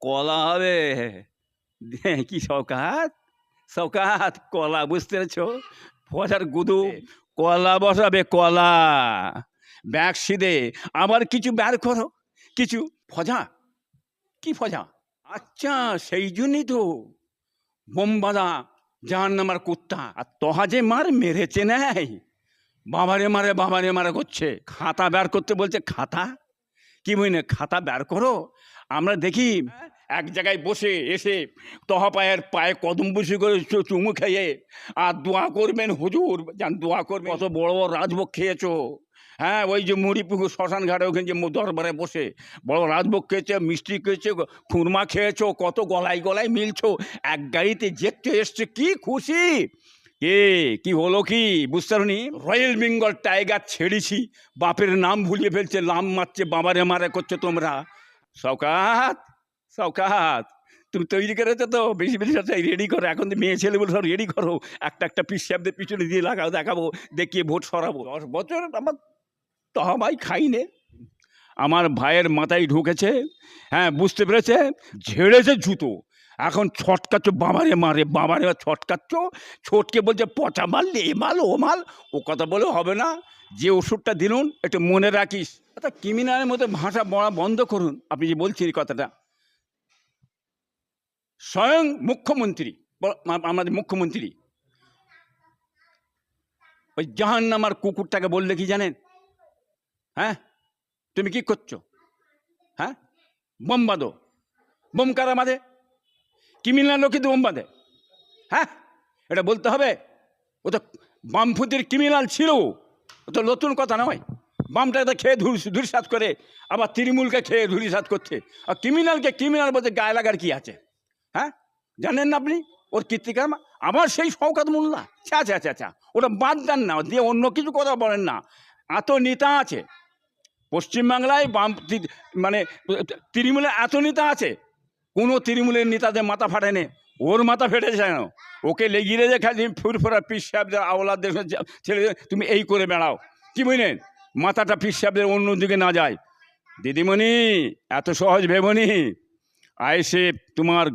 কলা হবে। কি সৌকাত সৌকাত কলা বুঝতে পেরেছ? ফজার গুদু কলা বসাবে কলা। ব্যাগ সিদে আবার কিছু বের করো। কিছু ফজা। কি ফজা? আচ্ছা সেই জন্যই তো। বোমবাদা জাহান নামার কুত্তা। আর তহা যে মার মেরেছে নাই। বাবারে মারে বাবারে মারে করছে। খাতা বের করতে বলছে খাতা? কি বইনে খাতা বের করো। আমরা দেখি এক জায়গায় বসে এসে তহা পায়ের পায়ে কদম বসে করে চুমু খেয়ে, আর দোয়া করবেন হুজুর যান দোয়া করবেন। কত বড় বড় রাজভোগ খেয়েছো। হ্যাঁ ওই যে মুড়িপুকুর শ্মশান ঘাটে ওখানে যে দরবারে বসে বড় রাজভোগ খেয়েছে, মিষ্টি খেয়েছে, খুরমা খেয়েছো, কত গলায় গলায় মিলছো, এক গাড়িতে যেতে এসছে, কি খুশি। কে কি হলো কি? বুঝতে পারি রয়্যাল বেঙ্গল টাইগার ছেড়েছি, বাপের নাম ভুলিয়ে ফেলছে, লাম মারছে, বাবারে মারে করছ তোমরা। সৌকাত সৌকাত তুমি তৈরি করেছ তো, বেশি বেশি রেডি করো। এখন তো মেয়ে ছেলে বলে সব রেডি করো, একটা একটা পিস সাহেবদের পিছনে দিয়ে লাগাও, দেখাবো, দেখিয়ে ভোট সরাবো। দশ বছর আমার তহবাই খাইনে। আমার ভাইয়ের মাথায় ঢুকেছে হ্যাঁ বুঝতে পেরেছে? ঝেড়েছে জুতো। এখন ছটকাচ্ছ, বাবারে মারে, বাবারে ছটকাচ্ছ, ছোটকে বলছে, পচা মাল, এ মাল, ও মাল, ও কথা বলে হবে না। যে ওষুধটা দিলুন, একটু মনে রাখিস। আচ্ছা ক্রিমিনালের মতো ভাষা বলা বন্ধ করুন, আপনি যে বলছেন এই কথাটা। স্বয়ং মুখ্যমন্ত্রী আমাদের মুখ্যমন্ত্রী। ওই জাহান নামার কুকুরটাকে বললে কি জানেন? হ্যাঁ? তুমি কি করছ? হ্যাঁ? বোম বাঁধো। বোম কারা বাঁধে? ক্রিমিনাল লোক কিন্তু বোম বাঁধে। হ্যাঁ? এটা বলতে হবে, ও তো বামফুতির ক্রিমিনাল ছিল। তো নতুন কথা নয়। বামটা তো খেয়ে ধুর ধুরসাত করে, আবার তৃণমূলকে খেয়ে ধুরিসাত করছে। আর ক্রিমিনালকে ক্রিমিনাল বলতে গায়ে লাগার কি আছে? হ্যাঁ? জানেন না আপনি? ওর কীর্তিকার আবার সেই শওকাত মোল্লা। আচ্ছা আচ্ছা আচ্ছা আচ্ছা ওটা বাদ দেন না। দিয়ে অন্য কিছু কথা বলেন না। এত নেতা আছে। পশ্চিমবাংলায় বাম মানে তৃণমূলের এত নেতা আছে। কোনো তৃণমূলের নেতাদের মাথা ফাটেনি। ওর মাথা ফেটেছে কেন? ওকে লেগিয়ে যে খালি ফুরফুরা পিস সাহেবদের আওলাদের ছেলে তুমি এই করে বেড়াও। কি বুঝলেন? মাথাটা পিস সাহেবদের অন্যদিকে না যায়। দিদিমণি, এত সহজ ভেবনি। আইসে তোমার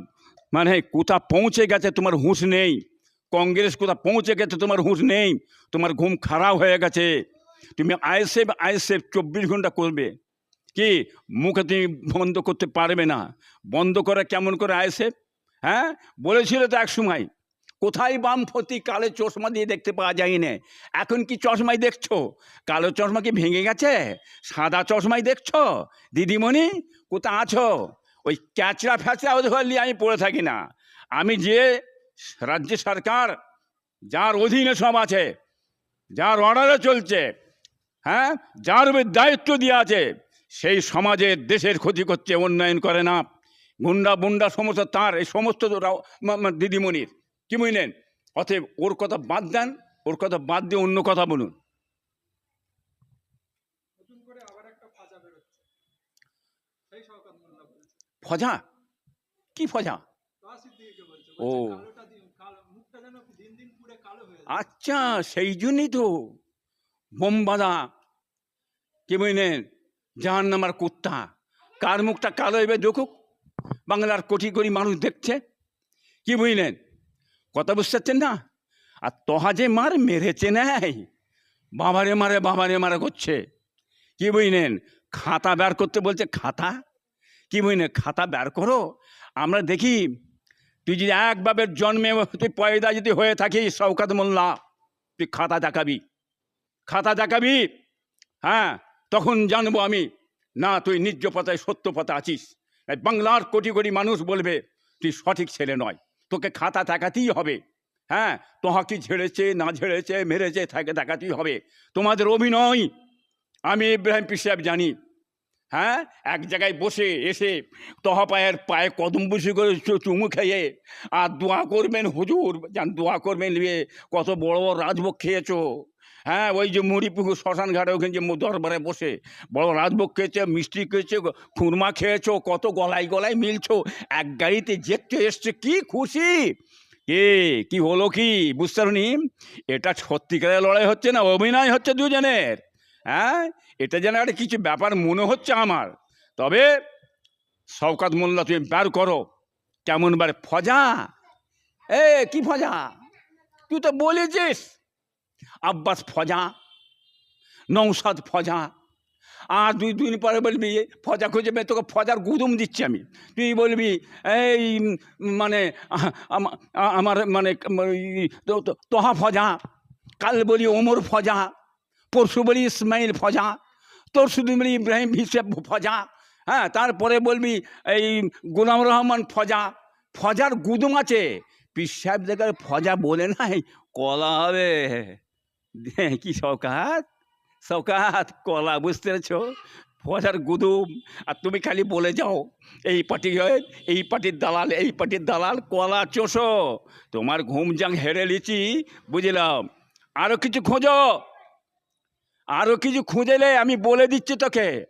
মানে কোথা পৌঁছে গেছে তোমার হুঁশ নেই। কংগ্রেস কোথা পৌঁছে গেছে তোমার হুঁশ নেই। তোমার ঘুম খারাপ হয়ে গেছে। তুমি আইএসএফ আইএসএফ চব্বিশ ঘণ্টা করবে। কি? মুখে তুমি বন্ধ করতে পারবে না। বন্ধ করে কেমন করে আইএসএফ হ্যাঁ? বলেছিল তো এক সময়, কোথায় বামপতি কালো চশমা দিয়ে দেখতে পাওয়া যায় না এখন কি চশমাই দেখছ? কালো চশমা কি ভেঙে গেছে? সাদা চশমাই দেখছ? দিদিমণি কোথা আছো? ওই ক্যাচড়া ফ্যাচড়া ওদের নিয়ে আমি পড়ে থাকি না। আমি যে রাজ্য সরকার, যার অধীনে সব আছে, যার অর্ডারে চলছে হ্যাঁ? যার দায়িত্ব দিয়ে আছে, সেই সমাজের দেশের ক্ষতি করছে উন্নয়ন করে না। গুন্ডা বুন্ডা সমস্ত তার এই সমস্ত দিদিমণির। কি বুঝলেন? অতএব ওর কথা বাদ দেন ওর কথা বাদ দিয়ে অন্য কথা বলুন। ফাজা কি ফজা? ও। আচ্ছা সেই জন্যই তো। বোমবাদা কি বুঝলেন? জাহান নামার কুত্তা। কার মুখটা কালো এবার দেখুক। বাংলার কোটি কোটি মানুষ দেখছে। কি বুঝলেন? কথা বুঝতে পারছেন না? আর তহা যে মার মেরেছে নাই। বাবারে মারে বাবারে মারে করছে। কি বুঝলেন? খাতা বের করতে বলছে, খাতা? কি বুঝলেন? খাতা বের করো। আমরা দেখি, তুই যদি একবাবের জন্মে তুই পয়দা যদি হয়ে থাকিস, শওকাত মোল্লা, তুই খাতা দেখাবি। খাতা দেখাবি? হ্যাঁ তখন জানব আমি। না, তুই নিজ পথায় সত্য পথে আছিস। বাংলার কোটি কোটি মানুষ বলবে, তুই সঠিক ছেলে নয়, তোকে খাতা দেখাতেই হবে। হ্যাঁ তোহা কি ঝেড়েছে, না ঝেড়েছে, মেরেছে থাকে দেখাতেই হবে। তোমাদের অভিনয়, আমি ইব্রাহিম পি সাহেব জানি। হ্যাঁ এক জায়গায় বসে, এসে তহা পায়ের পায়ে কদম বসে করে চুমু খেয়ে, আর দোয়া করবেন হুজুর যান দোয়া করবেন, নিয়ে কত বড় বড় রাজভোগ খেয়েছো? হ্যাঁ ওই যে মুড়িপুকুর শ্মশান ঘাটে ওখানে যে দরবারে বসে। বড় রাজভোগ খেয়েছে, মিষ্টি খেয়েছে, খুরমা খেয়েছো, কত গলায় গলায় মিলছো, এক গাড়িতে যেতে এসছে, কি খুশি! কে কি হলো কি? বুঝতে পারি এটা সত্যিকারের লড়াই হচ্ছে না, অভিনয় হচ্ছে দুজনের? হ্যাঁ এটা যেন একটা কিছু ব্যাপার মনে হচ্ছে আমার। তবে শওকাত মোল্লা, তুমি বার করো, কেমন বার ফজা? এ, কি ফজা? তুই তো বলেছিস! আব্বাস ফজা নৌসাদ ফজা। আর দুই দিন পরে বলবি, ফজা খুঁজে পেয়ে তোকে ফজার গুদুম দিচ্ছি আমি। তুই বলবি, এই মানে আমার মানে তোহা ফজা, কাল বলি ওমর ফজা, পরশু বলি ইসমাইল ফজা তোর শুধু বলি ইব্রাহিম হিসেব ফজা হ্যাঁ তারপরে বলবি, এই, গোলাম রহমান ফজা, ফজার গুদুম আছে। পীর সাহেব দেখার ফজা বলে নাই, কলা হবে। কি সৌকাত সৌকাত কলা বুঝতে পেরেছ ফজার গুদুম। আর তুমি খালি বলে যাও এই পার্টি হয়, এই পার্টির দালাল এই পার্টির দালাল কলা চোষো। তোমার ঘুম জাং হেরে লিচি বুঝলাম। আরও কিছু খোঁজো। আরও কিছু খুঁজেলে আমি বলে দিচ্ছি তোকে।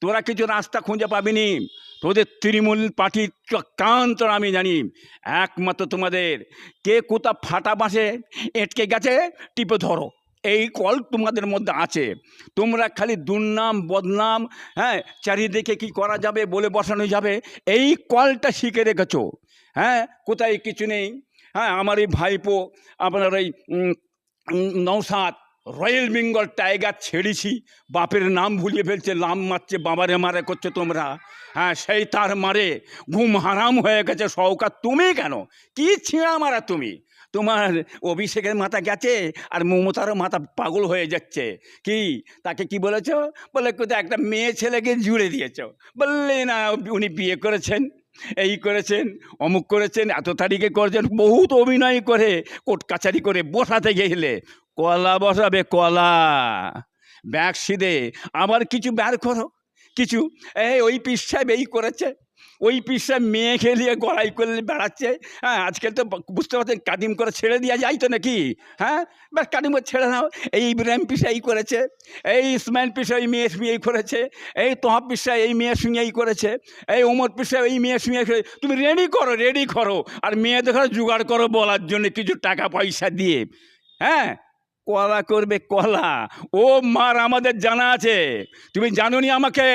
তোরা কিছু রাস্তা খুঁজে পাবিনি। তোদের তৃণমূল পার্টির কান্ত আমি জানি। একমাত্র তোমাদের। কে কোথা ফাটা বাসে এটকে গেছে টিপে ধরো। এই কল তোমাদের মধ্যে আছে। তোমরা খালি দুর্নাম বদনাম হ্যাঁ চারিদিকে কি করা যাবে বলে বসানো যাবে এই কলটা শিখে রেখেছো। হ্যাঁ কোথায় কিছু নেই। হ্যাঁ আমার এই ভাইপো আপনার উম, নৌসাদ রয়্যাল বেঙ্গল টাইগার ছেড়েছি বাপের নাম ভুলিয়ে ফেলছে লাম মারছে বাবারে মারে করছ তোমরা। হ্যাঁ সেই তার মারে ঘুম হারাম হয়ে গেছে সৌকাত তুমি কেন? কি ছিঁড়া মারা তুমি? তোমার অভিষেকের মাথা গেছে আর মমতারও মাথা পাগল হয়ে যাচ্ছে। কি? তাকে কি বলেছ? বলে কোথায় একটা মেয়ে ছেলেকে জুড়ে দিয়েছ। বললে না, উনি বিয়ে করেছেন, এই করেছেন, অমুক করেছেন, এত তারিখে করেছেন, বহুত অভিনয় করে কোর্ট কাছারি করে বসাতে গেলে। কলা বসাবে, কলা। ব্যাগ সিদে আবার কিছু বের করো। কিছু, এই ওই পিস সাহেব এই করেছে। ওই পিস মেয়ে খেলিয়ে গড়াই করলে বেড়াচ্ছে হ্যাঁ আজকাল তো বুঝতে পারছেন, কাদিম করে ছেড়ে দেওয়া যায় তো নাকি? হ্যাঁ ব্যাস কাদিম করে ছেড়ে দাও, এই ইব্রাহিম পিসা এই করেছে, এই ইসমাইল পিসা এই মেয়ের সঙ্গে এই করেছে, এই তোহাব পিসা এই মেয়ের সঙ্গে এই করেছে, এই ওমর পিসা এই মেয়ের সঙ্গে তুমি রেডি করো রেডি করো, আর মেয়েদের ঘরে জোগাড় করো বলার জন্য কিছু টাকা পয়সা দিয়ে হ্যাঁ কলা করবে কলা, ও মার আমাদের জানা আছে, তুমি জানোনি আমাকে?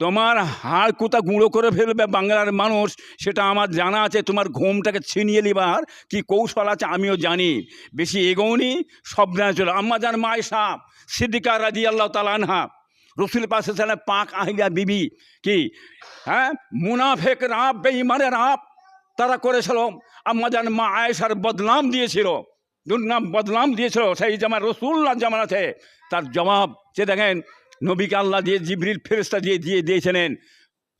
তোমার হাড় কোথা গুঁড়ো করে ফেলবে বাংলার মানুষ, সেটা আমার জানা আছে, তোমার ঘুমটাকে ছিনিয়ে নিবার কি কৌশল আছে আমিও জানি। বেশি এগোনি সব জানা আম্মা জান মায় সাপ, সিদ্দিকা রাজি আল্লাহ তালানহা রসুল পাশে পাক আহিলা বিবি, কি? হ্যাঁ? মুনাফেক রাপ বেঈমানের রাপ তারা করেছিল। আম্মা জান মা আয়েশার বদনাম দিয়েছিল। দুর্নাম বদনাম দিয়েছিল। সেই জামা রসুল্লাহ জামানাতে, তার জবাব, যে দেখেন নবীকে আল্লাহ দিয়ে, জিবরিল ফেরেস্তা দিয়ে দিয়ে দিয়েছিলেন।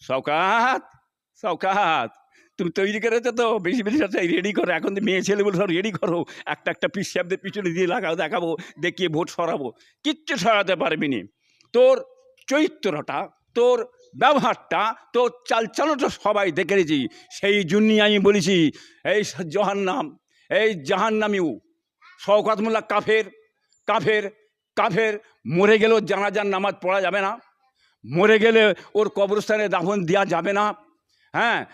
সৌকাত সৌকাত তুমি তৈরি করেছ তো? বেশি বেশি রেডি করো। এখন তো মেয়ে ছেলে বলে সব রেডি করো। একটা একটা পিস সাহেবদের পিছনে দিয়ে লাগাও, দেখাবো, দেখিয়ে ভোট সরাবো। কিচ্ছু সরাতে পারবি নি তোর চরিত্রটা তোর ব্যবহারটা, তোর চালচালনটা সবাই দেখে নিয়েছি। সেই জন্যই আমি বলেছি, এই জাহান্নাম, এই জাহান্নামিউ শওকাত মোল্লা কাফের কাফের কাফের মরে গেলেও জানাজার নামাজ পড়া যাবে না। মরে গেলে ওর কবরস্থানে দাফন দেওয়া যাবে না। হ্যাঁ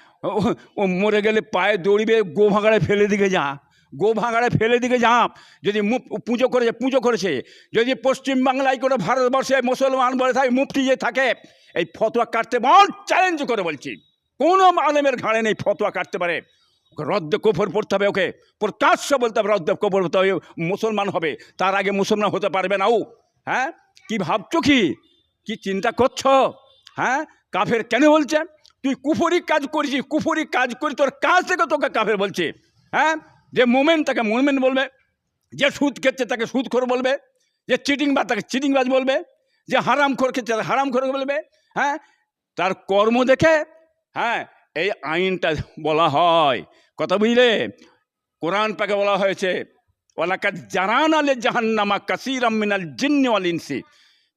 ও- মরে গেলে পায়ে দৌড়িবে, গো ভাঙাড়ে ফেলে দিকে যা। গো ভাঙাড়ে ফেলে দিকে যা। যদি পুজো করেছে পুজো করেছে। যদি পশ্চিমবাংলায় কোনো ভারতবর্ষে মুসলমান বলে থাকে, মুফতি যে থাকে, এই ফতোয়া কাটতে বল চ্যালেঞ্জ করে বলছি। কোনো আলেমের ঘাড়ে নেই ফতোয়া কাটতে পারে। রদ্দ কোফর পড়তে হবে, ওকে প্রকাশ্য বলতে হবে, রদ্দ কোফর পড়তে হবে, মুসলমান হবে। তার আগে মুসলমান হতে পারবে না ও হ্যাঁ? কি ভাবছ কি? কি চিন্তা করছ? হ্যাঁ? কাফের কেন বলছে? তুই কুফরি কাজ করেছিস, কুফরি কাজ করি তোর কাজ থেকে তোকে কাফের বলছে হ্যাঁ? যে মোমেন তাকে মোমেন বলবে, যে সুদ খেচ্ছে তাকে সুদ খোর বলবে, যে চিটিংবাজ তাকে চিটিংবাজ বলবে, যে হারাম খোর খেচ্ছে তাকে হারাম খোর বলবে হ্যাঁ? তার কর্ম দেখে হ্যাঁ? এই আইনটা বলা হয়। কথা বুঝলে? কোরআন পাকে বলা হয়েছে ওলাকাত জারান আলে জাহান্নামা কাসির আমিনাল জিন্ন আল ইনসি।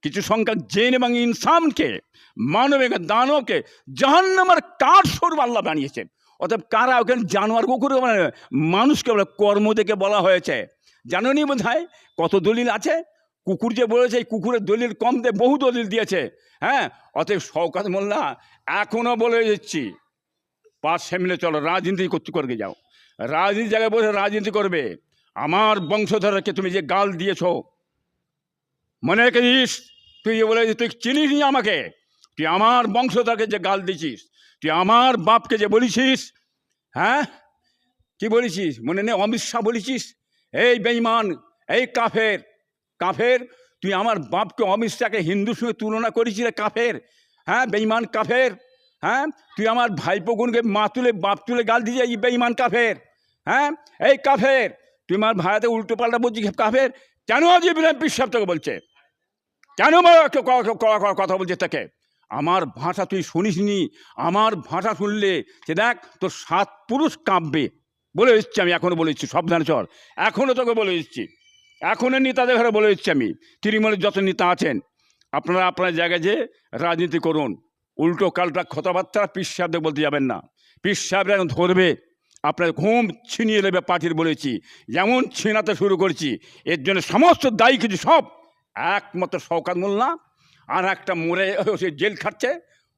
কিছু সংখ্যক জেন এবং ইনসানকে মানব এবং দানবকে জাহান্নামার কার স্বরূপ আল্লাহ বানিয়েছে অতএব কারা ওখানে জানোয়ার কুকুর মানে মানুষকে বলে, কর্ম দেখে বলা হয়েছে। জানোনি বোধ কত দলিল আছে? কুকুর যে বলেছে কুকুরের দলিল কম দিয়ে বহু দলিল দিয়েছে। হ্যাঁ? অতএব শওকাত মোল্লা এখনও বলে দিচ্ছি। পাঁচ মিলে চলো, রাজনীতি করতে করবে যাও। রাজনীতি জায়গায় বসে রাজনীতি করবে। আমার বংশধরকে তুমি যে গাল দিয়েছ, মনে রেখেছিস? তুই বলে তুই চিনিস নি আমাকে? তুই আমার বংশধরকে যে গাল দিছিস তুই আমার বাপকে যে বলেছিস হ্যাঁ? কি বলেছিস? মনে নেই, অমিত শাহ বলেছিস? এই বেঈমান, এই কাফের কাফের, তুই আমার বাপকে অমিত শাহকে হিন্দুর সঙ্গে তুলনা করেছিস কাফের হ্যাঁ? বেঈমান, কাফের। হ্যাঁ? তুই আমার ভাইপো গুনকে মা তুলে, বাপ তুলে গাল দিয়ে এই বেঈমান কাফের। হ্যাঁ? এই কাফের। তুই আমার ভাইয়াতে উল্টো পাল্টা বলছিস কাফের? কেন পিসাব তোকে বলছে? কেন কথা বলছে তাকে? আমার ভাষা তুই শুনিসনি। আমার ভাষা শুনলে সে দেখ, তোর সাত পুরুষ কাঁপবে। বলে এসছি আমি এখনও বলে এসছি, সাবধানে চল। এখনও তোকে বলে এসছি। এখনও নেতাদের ঘরে বলে এসছি আমি। তৃণমূলের যত নেতা আছেন, আপনারা আপনার জায়গায় যে রাজনীতি করুন। উল্টো কালটা কথাবার্তা পিস সাহেবদের বলতে যাবেন না। পিস সাহেবরা এখন ধরবে, আপনার ঘুম ছিনিয়ে নেবে পার্টির বলেছি, যেমন ছিনাতে শুরু করছি, এর জন্য সমস্ত দায়ী কিছু সব একমাত্র শওকাত মোল্লা আর একটা মোড়ে সে জেল খাটছে,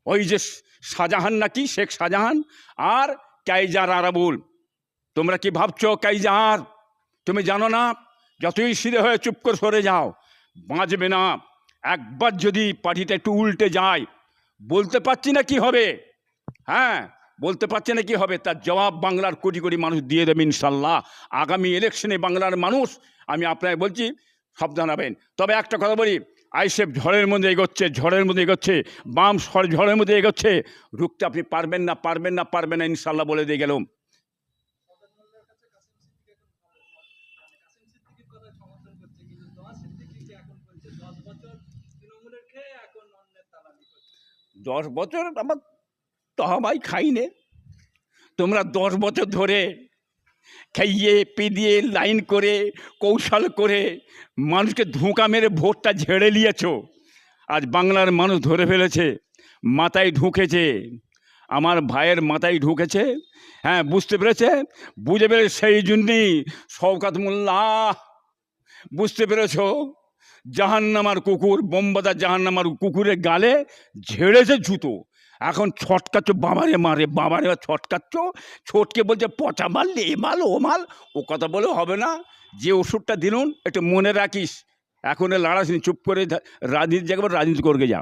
ওই যে শাহজাহান নাকি, শেখ শাহজাহান আর কাইজার আরাবুল। তোমরা কি ভাবছ কাইজার? তুমি জানো না? যতই সিধে হয়ে চুপ করে সরে যাও, বাঁচবে না। একবার যদি পার্টিটা একটু উল্টে যায় বলতে পারছি না কি হবে। হ্যাঁ বলতে পারছি না কি হবে। তার জবাব বাংলার কোটি কোটি মানুষ দিয়ে দেবে ইনশাল্লাহ। আগামী ইলেকশনে বাংলার মানুষ, আমি আপনাকে বলছি, সাবধান হবেন। তবে একটা কথা বলি, আইসেফ ঝড়ের মধ্যে এগোচ্ছে, ঝড়ের মধ্যে এগোচ্ছে, বাম ঝড়ের মধ্যে এগোচ্ছে। রুখতে আপনি পারবেন না পারবেন না পারবেন না, ইনশাল্লাহ বলে দিয়ে গেলাম শওকত মোল্লার কাছে কাসিম সিদ্দিক এখন ভালো মানে কাসিম সিদ্দিকির কথা সমর্থন করছে কিন্তু দোয়া সিদ্দিকিকে এখন বলছে দশ বছর তৃণমূলের খেয়ে এখন অন্যের দালালি করছে দশ বছর আমার তহবাই খাইনে। তোমরা দশ বছর ধরে খাইয়ে পিদিয়ে লাইন করে, কৌশল করে মানুষকে ধোঁকা মেরে ভোটটা ঝেড়ে নিয়েছ। আজ বাংলার মানুষ ধরে ফেলেছে, মাথায় ঢুকেছে। আমার ভাইয়ের মাথায় ঢুকেছে। হ্যাঁ বুঝতে পেরেছে? বুঝে পেরে সেই জন্যেই শওকাত মোল্লা। বুঝতে পেরেছ? জাহান্নামার কুকুর বোম্বাদার জাহান্নামার কুকুরের গালে ঝেড়েছে জুতো। এখন ছটকাচ্ছ, বাবারে মারে বাবারে ছটকাচ্ছ। ছটকে বলছে, পচা মাল, এ মাল, ও মাল, ও কথা বলে হবে না। যে ওষুধটা দিলুন, একটু মনে রাখিস। এখন লাড়াস চুপ করে রাজনীতি জায়গা রাজনীতি করবে যা।